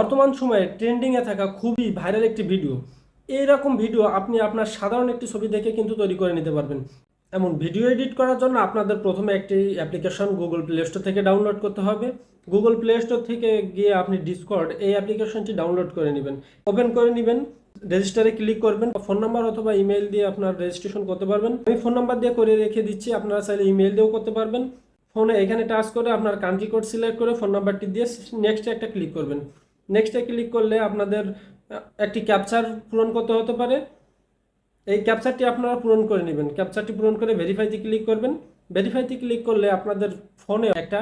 বর্তমান সময়ে ট্রেন্ডিংয়ে থাকা খুবই ভাইরাল একটি ভিডিও এইরকম ভিডিও আপনি আপনার সাধারণ একটি ছবি দেখে কিন্তু তৈরি করে নিতে পারবেন। এমন ভিডিও এডিট করার জন্য আপনাদের প্রথমে একটি অ্যাপ্লিকেশন গুগল প্লে স্টোর থেকে ডাউনলোড করতে হবে। গুগল প্লে স্টোর থেকে গিয়ে আপনি ডিসকর্ড এই অ্যাপ্লিকেশনটি ডাউনলোড করে নেবেন। ওপেন করে নেবেন রেজিস্টারে ক্লিক করবেন ফোন নাম্বার অথবা ইমেল দিয়ে আপনার রেজিস্ট্রেশন করতে পারবেন। আমি ফোন নাম্বার দিয়ে করে রেখে দিচ্ছি, আপনারা চাইলে ইমেল দিয়েও করতে পারবেন। ফোনে এখানে টাচ করে আপনার কান্ট্রি কোড সিলেক্ট করে ফোন নাম্বারটি দিয়ে নেক্সটে একটা ক্লিক করবেন। নেক্সটে ক্লিক করলে আপনাদের একটি ক্যাপচার পূরণ করতে হতে পারে। এই ক্যাপচারটি আপনারা পূরণ করে নেবেন। ক্যাপচারটি পূরণ করে ভেরিফাইতে ক্লিক করবেন। ভেরিফাইতে ক্লিক করলে আপনাদের ফোনে একটা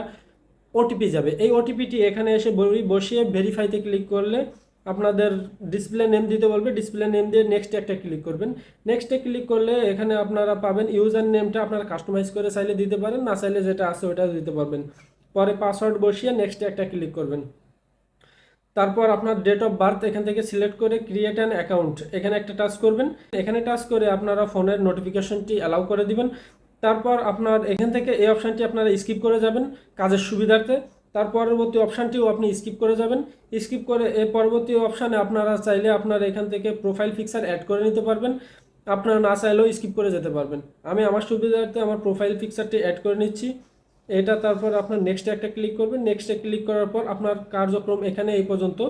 ওটিপি যাবে। এই ওটিপিটি এখানে এসে বসিয়ে ভেরিফাইতে ক্লিক করলে আপনাদের ডিসপ্লে নেম দিতে বলবে। ডিসপ্লে নেম দিয়ে নেক্সট একটা ক্লিক করবেন। নেক্সটে ক্লিক করলে এখানে আপনারা পাবেন ইউজার নেমটা আপনারা কাস্টমাইজ করে চাইলে দিতে পারেন, না চাইলে যেটা আছে ওটা দিতে পারবেন। পরে পাসওয়ার্ড বসিয়ে নেক্সটে একটা ক্লিক করবেন। তারপর আপনার ডেট অফ বার্থ এখান থেকে সিলেক্ট করে ক্রিয়েট অ্যান অ্যাকাউন্ট এখানে একটা টাচ করবেন। এখানে টাচ করে আপনারা ফোনের নোটিফিকেশনটি অ্যালাউ করে দিবেন। তারপর আপনার এখান থেকে এই অপশানটি আপনারা স্কিপ করে যাবেন কাজের সুবিধার্থে। তার পরবর্তী অপশানটিও আপনি স্কিপ করে যাবেন। স্কিপ করে এই পরবর্তী অপশানে আপনারা চাইলে আপনার এখান থেকে প্রোফাইল পিকচার অ্যাড করে নিতে পারবেন। আপনারা না চাইলেও স্কিপ করে যেতে পারবেন। আমি আমার সুবিধার্থে আমার প্রোফাইল পিকচারটি অ্যাড করে নিচ্ছি। এটা তারপর আপনার নেক্সটে একটা ক্লিক করবেন। নেক্সটে ক্লিক করার পর আপনার কার্যক্রম এখানে এই পর্যন্ত।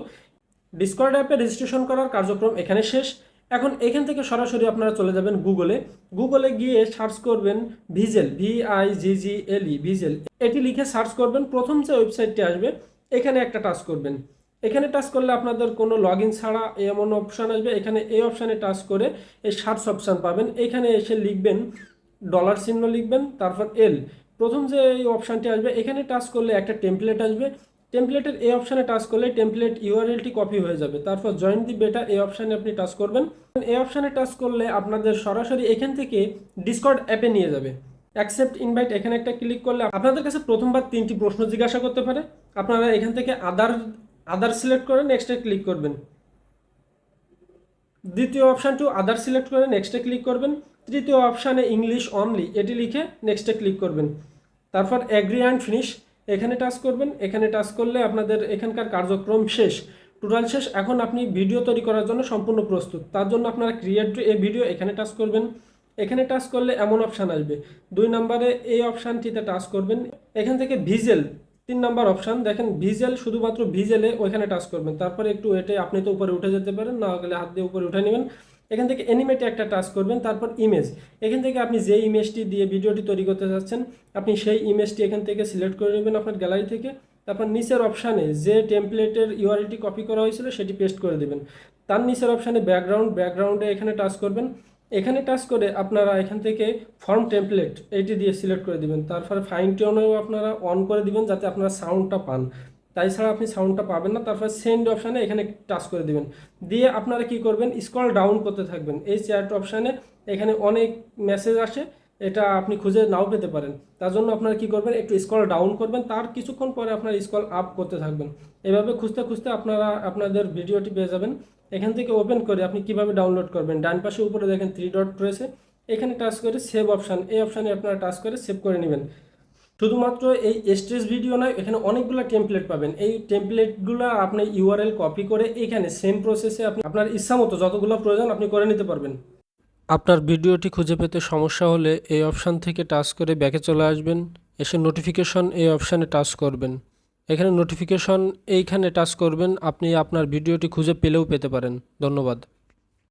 ডিসকর্ড অ্যাপে রেজিস্ট্রেশন করার কার্যক্রম এখানে শেষ। এখন এখান থেকে সরাসরি আপনারা চলে যাবেন গুগলে গুগলে গিয়ে সার্চ করবেন Viggle V I G G L E Viggle এটি লিখে সার্চ করবেন। প্রথম যে ওয়েবসাইটটি আসবে, এখানে একটা টাচ করবেন। এখানে টাচ করলে আপনাদের কোনো লগ ইন ছাড়া এমন অপশান আসবে। এখানে এই অপশানে টাচ করে এই সার্চ অপশান পাবেন। এখানে এসে লিখবেন ডলার চিহ্ন লিখবেন, তারপর এল প্রথম যে এই অপশানটি আসবে, এখানে টাচ করলে একটা টেমপ্লেট আসবে। টেমপ্লেটের এই অপশানে টাচ করলে টেমপ্লেট ইউআরএলটি কপি হয়ে যাবে। তারপর জয়েন দি বেটা এই অপশানে আপনি টাচ করবেন। এই অপশানে টাচ করলে আপনাদের সরাসরি এখান থেকে ডিসকর্ড অ্যাপে নিয়ে যাবে। অ্যাকসেপ্ট ইনভাইট এখানে একটা ক্লিক করলে আপনাদের কাছে প্রথমবার তিনটি প্রশ্ন জিজ্ঞাসা করতে পারে। আপনারা এখান থেকে আদার আদার সিলেক্ট করে নেক্সটে ক্লিক করবেন। দ্বিতীয় অপশানটি আদার সিলেক্ট করে নেক্সটে ক্লিক করবেন। তৃতীয় অপশানে ইংলিশ অনলি এটি লিখে নেক্সটে ক্লিক করবেন। তারপর অ্যাগ্রি অ্যান্ড ফিনিশ এখানে টাচ করবেন, এখানে টাচ করলে আপনাদের এখানকার কার্যক্রম শেষ। টোটাল শেষ, এখন আপনি ভিডিও তৈরি করার জন্য সম্পূর্ণ প্রস্তুত। তার জন্য আপনারা ক্রিয়েট এ ভিডিও এখানে টাচ করবেন। এখানে টাচ করলে এমন অপশান আসবে। দুই নম্বরে এই অপশানটিতে টাচ করবেন। এখান থেকে ভিজেল তিন নাম্বার অপশান দেখেন ভিজেল শুধুমাত্র ভিজেলে ওইখানে টাচ করবেন। তারপরে একটু এটে আপনি তো উপরে উঠে যেতে পারেন, না গেলে হাত দিয়ে উপরে উঠে নেবেন। এখান থেকে অ্যানিমেটে একটা টাচ করবেন, তারপর ইমেজ এখান থেকে আপনি যে ইমেজটি দিয়ে ভিডিওটি তৈরি করতে যাচ্ছেন, আপনি সেই ইমেজটি এখান থেকে সিলেক্ট করে নেবেন আপনার গ্যালারি থেকে। তারপর নিচের অপশানে যে টেমপ্লেটের ইউআরএলটি কপি করা হয়েছিল, সেটি পেস্ট করে দেবেন। তার নিচের অপশানে ব্যাকগ্রাউন্ড ব্যাকগ্রাউন্ডে এখানে টাচ করবেন। এখানে টাচ করে আপনারা এখান থেকে ফর্ম টেমপ্লেট এইটি দিয়ে সিলেক্ট করে দিবেন। তারপরে ফাইন টিউনেও আপনারা অন করে দিবেন, যাতে আপনারা সাউন্ডটা পান। তাই ছাড়া আপনি সাউন্ডটা পাবেন না, তারপর সেন্ড অপশানে এখানে টাচ করে দেবেন। দিয়ে আপনারা কি করবেন? স্ক্রল ডাউন করতে থাকবেন। এই চ্যাট অপশানে এখানে অনেক মেসেজ আসে, এটা আপনি খুঁজে নাও পেতে পারেন। তার জন্য আপনারা কি করবেন? একটু স্ক্রল ডাউন করবেন, তার কিছুক্ষণ পরে আপনারা স্ক্রল আপ করতে থাকবেন। এভাবে খুঁজতে খুঁজতে আপনারা আপনাদের ভিডিওটি পেয়ে যাবেন। এখান থেকে ওপেন করে আপনি কীভাবে ডাউনলোড করবেন? ডান পাশে উপরে দেখেন থ্রি ডট রয়েছে। এখানে টাচ করে সেভ অপশান এই অপশানে আপনারা টাচ করে সেভ করে নেবেন। শুধুমাত্র এই স্টেজ ভিডিও নয়, এখানে অনেকগুলো টেমপ্লেট পাবেন। এই টেমপ্লেটগুলো আপনি ইউআরএল কপি করে এখানে সেম প্রসেসে আপনি আপনার ইচ্ছা মতো যতগুলো প্রয়োজন আপনি করে নিতে পারবেন। আপনার ভিডিওটি খুঁজে পেতে সমস্যা হলে এই অপশান থেকে টাচ করে ব্যাকে চলে আসবেন। এসে নোটিফিকেশন এই অপশানে টাচ করবেন। এখানে নোটিফিকেশন এইখানে টাচ করবেন। আপনি আপনার ভিডিওটি খুঁজে পেলেও পেতে পারেন। ধন্যবাদ।